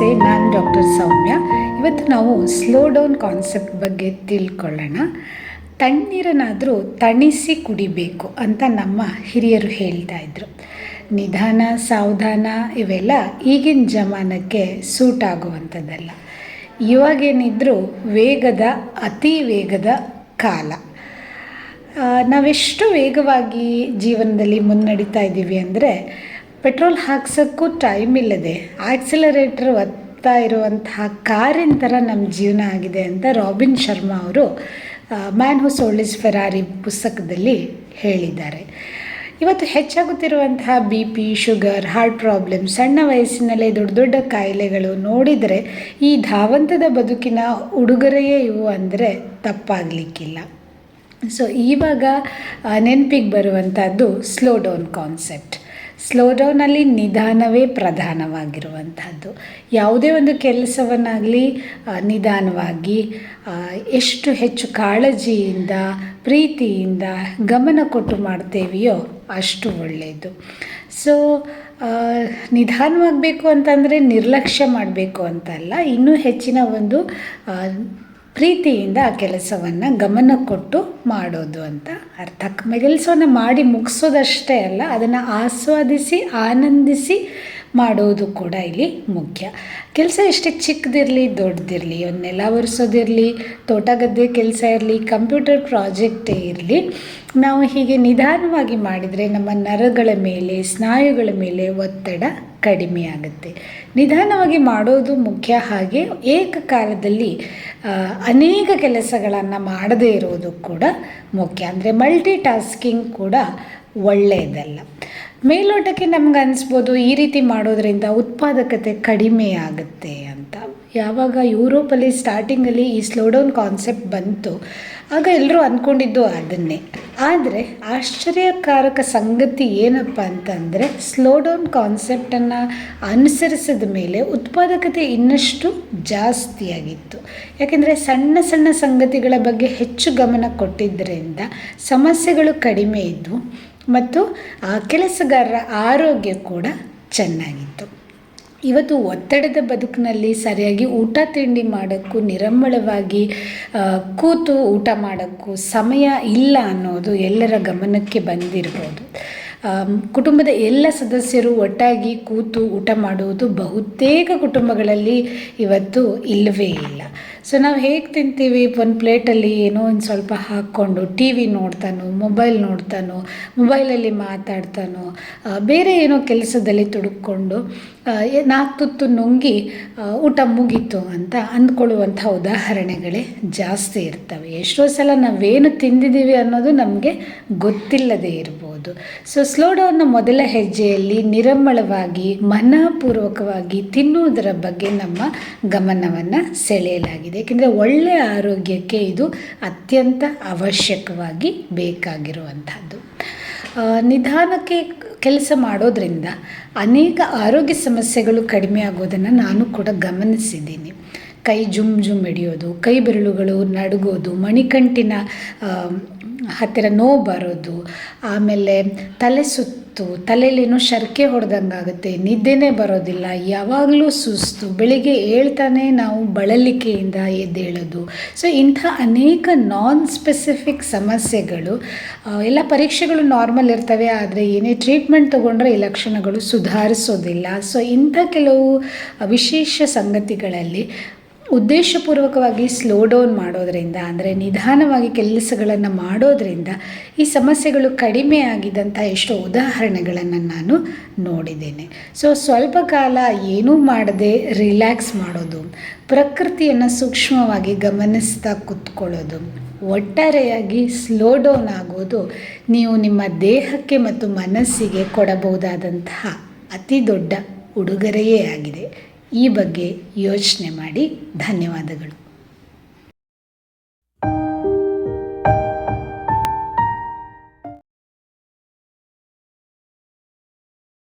Doctor ಸೌಮ್ಯ. ಇವತ್ತು ನಾವು slow down concept ಬಗ್ಗೆ ತಿಳ್ಕೊಳ್ಳೋಣ. ತಣ್ಣೀರನ್ನಾದರೂ ತಣಿಸಿ ಕುಡಿಬೇಕು ಅಂತ ನಮ್ಮ ಹಿರಿಯರು ಹೇಳ್ತಾ ಇದ್ರು. ನಿಧಾನ, ಸಾವಧಾನ ಇವೆಲ್ಲ ಈಗಿನ ಜಮಾನಕ್ಕೆ ಸೂಟ್ ಆಗುವಂಥದ್ದಲ್ಲ. ಇವಾಗೇನಿದ್ರೂ ವೇಗದ, ಅತಿ ವೇಗದ ಕಾಲ. ನಾವೆಷ್ಟು ವೇಗವಾಗಿ ಜೀವನದಲ್ಲಿ ಮುನ್ನಡೀತಾ ಇದ್ದೀವಿ ಅಂದರೆ ಪೆಟ್ರೋಲ್ ಹಾಕ್ಸೋಕ್ಕೂ ಟೈಮ್ ಇಲ್ಲದೆ ಆಕ್ಸಿಲರೇಟರ್ ಒತ್ತಾ ಇರುವಂತಹ ಕಾರಿನ ಥರ ನಮ್ಮ ಜೀವನ ಆಗಿದೆ ಅಂತ ರಾಬಿನ್ ಶರ್ಮಾ ಅವರು ಮ್ಯಾನ್ ಹೂ ಸೋಲ್ಡಿಸ್ ಫೆರಾರಿ ಪುಸ್ತಕದಲ್ಲಿ ಹೇಳಿದ್ದಾರೆ. ಇವತ್ತು ಹೆಚ್ಚಾಗುತ್ತಿರುವಂತಹ B P sugar heart problem ಸಣ್ಣ ವಯಸ್ಸಿನಲ್ಲೇ ದೊಡ್ಡ ದೊಡ್ಡ ಕಾಯಿಲೆಗಳು ನೋಡಿದರೆ ಈ ಧಾವಂತದ ಬದುಕಿನ ಉಡುಗೊರೆಯೇ ಇವು ಅಂದರೆ ತಪ್ಪಾಗಲಿಕ್ಕಿಲ್ಲ. ಸೊ ಇವಾಗ ನೆನಪಿಗೆ ಬರುವಂಥದ್ದು ಸ್ಲೋ ಡೌನ್ ಕಾನ್ಸೆಪ್ಟ್ ಸ್ಲೋ ಡೌನಲ್ಲಿ ನಿಧಾನವೇ ಪ್ರಧಾನವಾಗಿರುವಂಥದ್ದು ಯಾವುದೇ ಒಂದು ಕೆಲಸವನ್ನಾಗಲಿ ನಿಧಾನವಾಗಿ ಎಷ್ಟು ಹೆಚ್ಚು ಕಾಳಜಿಯಿಂದ, ಪ್ರೀತಿಯಿಂದ ಗಮನ ಕೊಟ್ಟು ಮಾಡ್ತೇವೆಯೋ ಅಷ್ಟು ಒಳ್ಳೆಯದು. ಸೊ ನಿಧಾನವಾಗಬೇಕು ಅಂತಂದರೆ ನಿರ್ಲಕ್ಷ್ಯ ಮಾಡಬೇಕು ಅಂತಲ್ಲ, ಇನ್ನೂ ಹೆಚ್ಚಿನ ಒಂದು ಪ್ರೀತಿಯಿಂದ ಆ ಕೆಲಸವನ್ನು ಗಮನ ಕೊಟ್ಟು ಮಾಡೋದು ಅಂತ ಅರ್ಥ. ಕೆಲಸವನ್ನು ಮಾಡಿ ಮುಗಿಸೋದಷ್ಟೇ ಅಲ್ಲ, ಅದನ್ನು ಆಸ್ವಾದಿಸಿ, ಆನಂದಿಸಿ ಮಾಡೋದು ಕೂಡ ಇಲ್ಲಿ ಮುಖ್ಯ. ಕೆಲಸ ಎಷ್ಟೇ ಚಿಕ್ಕದಿರಲಿ, ದೊಡ್ಡದಿರಲಿ ಒಂದು ನೆಲ ಒರೆಸೋದಿರಲಿ ತೋಟ ಗದ್ದೆ ಕೆಲಸ ಇರಲಿ, ಕಂಪ್ಯೂಟರ್ ಪ್ರಾಜೆಕ್ಟೇ ಇರಲಿ ನಾವು ಹೀಗೆ ನಿಧಾನವಾಗಿ ಮಾಡಿದರೆ ನಮ್ಮ ನರಗಳ ಮೇಲೆ, ಸ್ನಾಯುಗಳ ಮೇಲೆ ಒತ್ತಡ ಕಡಿಮೆ ಆಗುತ್ತೆ. ನಿಧಾನವಾಗಿ ಮಾಡೋದು ಮುಖ್ಯ. ಹಾಗೆ ಏಕಕಾಲದಲ್ಲಿ ಅನೇಕ ಕೆಲಸಗಳನ್ನು ಮಾಡದೇ ಇರೋದು ಕೂಡ ಮುಖ್ಯ. ಅಂದರೆ ಮಲ್ಟಿ ಟಾಸ್ಕಿಂಗ್ ಕೂಡ ಒಳ್ಳೆಯದಲ್ಲ. ಮೇಲೋಟಕ್ಕೆ ನಮ್ಗೆ ಅನಿಸ್ಬೋದು, ಈ ರೀತಿ ಮಾಡೋದ್ರಿಂದ ಉತ್ಪಾದಕತೆ ಕಡಿಮೆ ಆಗುತ್ತೆ ಅಂತ. ಯಾವಾಗ ಯುರೋಪಲ್ಲಿ ಸ್ಟಾರ್ಟಿಂಗಲ್ಲಿ ಈ ಸ್ಲೋ ಡೌನ್ ಕಾನ್ಸೆಪ್ಟ್ ಬಂತು, ಆಗ ಎಲ್ಲರೂ ಅಂದ್ಕೊಂಡಿದ್ದು ಅದನ್ನೇ. ಆದರೆ ಆಶ್ಚರ್ಯಕಾರಕ ಸಂಗತಿ ಏನಪ್ಪ ಅಂತಂದರೆ ಸ್ಲೋ ಡೌನ್ ಕಾನ್ಸೆಪ್ಟನ್ನು ಅನುಸರಿಸಿದ ಮೇಲೆ ಉತ್ಪಾದಕತೆ ಇನ್ನಷ್ಟು ಜಾಸ್ತಿಯಾಗಿತ್ತು. ಯಾಕೆಂದರೆ ಸಣ್ಣ ಸಣ್ಣ ಸಂಗತಿಗಳ ಬಗ್ಗೆ ಹೆಚ್ಚು ಗಮನ ಕೊಟ್ಟಿದ್ದರಿಂದ ಸಮಸ್ಯೆಗಳು ಕಡಿಮೆ ಇದ್ದವು ಮತ್ತು ಆ ಕೆಲಸಗಾರರ ಆರೋಗ್ಯ ಕೂಡ ಚೆನ್ನಾಗಿತ್ತು. ಇವತ್ತು ಒತ್ತಡದ ಬದುಕಿನಲ್ಲಿ ಸರಿಯಾಗಿ ಊಟ ತಿಂಡಿ ಮಾಡೋಕ್ಕೂ ನಿರಂಬಳವಾಗಿ ಕೂತು ಊಟ ಮಾಡೋಕ್ಕೂ ಸಮಯ ಇಲ್ಲ ಅನ್ನೋದು ಎಲ್ಲರ ಗಮನಕ್ಕೆ ಬಂದಿರ್ಬೋದು. ಕುಟುಂಬದ ಎಲ್ಲ ಸದಸ್ಯರು ಒಟ್ಟಾಗಿ ಕೂತು ಊಟ ಮಾಡುವುದು ಬಹುತೇಕ ಕುಟುಂಬಗಳಲ್ಲಿ ಇವತ್ತು ಇಲ್ಲವೇ ಇಲ್ಲ. ಸೊ ನಾವು ಹೇಗೆ ತಿಂತೀವಿ? ಒಂದು ಪ್ಲೇಟಲ್ಲಿ ಏನೋ ಒಂದು ಸ್ವಲ್ಪ ಹಾಕ್ಕೊಂಡು ಟಿ ವಿ ನೋಡ್ತಾನೋ, ಮೊಬೈಲ್ ನೋಡ್ತಾನೋ, ಮೊಬೈಲಲ್ಲಿ ಮಾತಾಡ್ತಾನೋ ಬೇರೆ ಏನೋ ಕೆಲಸದಲ್ಲಿ ತುಡುಕೊಂಡು ನಾಲ್ಕು ತುತ್ತು ನುಂಗಿ ಊಟ ಮುಗೀತು ಅಂತ ಅಂದ್ಕೊಳ್ಳುವಂಥ ಉದಾಹರಣೆಗಳೇ ಜಾಸ್ತಿ ಇರ್ತವೆ. ಎಷ್ಟೋ ಸಲ ನಾವೇನು ತಿಂದಿದ್ದೀವಿ ಅನ್ನೋದು ನಮಗೆ ಗೊತ್ತಿಲ್ಲದೆ ಇರ್ಬೋದು. ಸೊ ಸ್ಲೋ ಡೌನ್ನ ಮೊದಲ ಹೆಜ್ಜೆಯಲ್ಲಿ ನಿರಮ್ಮಳವಾಗಿ ಮನಪೂರ್ವಕವಾಗಿ ತಿನ್ನುವುದರ ಬಗ್ಗೆ ನಮ್ಮ ಗಮನವನ್ನು ಸೆಳೆಯಲಾಗಿದೆ. ಏಕೆಂದರೆ ಒಳ್ಳೆಯ ಆರೋಗ್ಯಕ್ಕೆ ಇದು ಅತ್ಯಂತ ಅವಶ್ಯಕವಾಗಿ ಬೇಕಾಗಿರುವಂಥದ್ದು. ನಿಧಾನಕ್ಕೆ ಕೆಲಸ ಮಾಡೋದ್ರಿಂದ ಅನೇಕ ಆರೋಗ್ಯ ಸಮಸ್ಯೆಗಳು ಕಡಿಮೆ ಆಗೋದನ್ನು ನಾನು ಕೂಡ ಗಮನಿಸಿದ್ದೀನಿ. ಕೈ ಜುಮ್ ಜುಮ್ ಹಿಡಿಯೋದು, ಕೈ ಬೆರಳುಗಳು ನಡುಗೋದು ಮಣಿಕಂಟಿನ ಹತ್ತಿರ ನೋವು ಬರೋದು, ಆಮೇಲೆ ತಲೆ ಸುತ್ತು, ತಲೆಯಲ್ಲೇನೋ ಶರ್ಕೆ ಹೊಡೆದಂಗಾಗುತ್ತೆ ನಿದ್ದೆನೇ ಬರೋದಿಲ್ಲ, ಯಾವಾಗಲೂ ಸುಸ್ತು, ಬೆಳಿಗ್ಗೆ ಹೇಳ್ತಾನೆ ನಾವು ಬಳಲಿಕೆಯಿಂದ ಎದ್ದೇಳೋದು. ಸೊ ಇಂಥ ಅನೇಕ ನಾನ್ ಸ್ಪೆಸಿಫಿಕ್ ಸಮಸ್ಯೆಗಳು ಎಲ್ಲ ಪರೀಕ್ಷೆಗಳು ನಾರ್ಮಲ್ ಇರ್ತವೆ, ಆದರೆ ಏನೇ ಟ್ರೀಟ್ಮೆಂಟ್ ತೊಗೊಂಡ್ರೆ ಈ ಲಕ್ಷಣಗಳು ಸುಧಾರಿಸೋದಿಲ್ಲ. ಸೊ ಇಂಥ ಕೆಲವು ವಿಶೇಷ ಸಂಗತಿಗಳಲ್ಲಿ ಉದ್ದೇಶಪೂರ್ವಕವಾಗಿ ಸ್ಲೋ ಡೌನ್ ಮಾಡೋದರಿಂದ, ಅಂದರೆ ನಿಧಾನವಾಗಿ ಕೆಲಸಗಳನ್ನು ಮಾಡೋದರಿಂದ ಈ ಸಮಸ್ಯೆಗಳು ಕಡಿಮೆ ಆಗಿದ್ದಂಥ ಎಷ್ಟೋ ಉದಾಹರಣೆಗಳನ್ನು ನಾನು ನೋಡಿದ್ದೇನೆ. ಸೊ ಸ್ವಲ್ಪ ಕಾಲ ಏನೂ ಮಾಡದೆ ರಿಲ್ಯಾಕ್ಸ್ ಮಾಡೋದು, ಪ್ರಕೃತಿಯನ್ನು ಸೂಕ್ಷ್ಮವಾಗಿ ಗಮನಿಸ್ತಾ ಕೂತ್ಕೊಳ್ಳೋದು, ಒಟ್ಟಾರೆಯಾಗಿ ಸ್ಲೋ ಡೌನ್ ಆಗೋದು ನೀವು ನಿಮ್ಮ ದೇಹಕ್ಕೆ ಮತ್ತು ಮನಸ್ಸಿಗೆ ಕೊಡಬಹುದಾದಂತಹ ಅತಿ ದೊಡ್ಡ ಉಡುಗೊರೆಯೇ ಆಗಿದೆ. ಈ ಬಗ್ಗೆ ಯೋಚನೆ ಮಾಡಿ ಧನ್ಯವಾದಗಳು.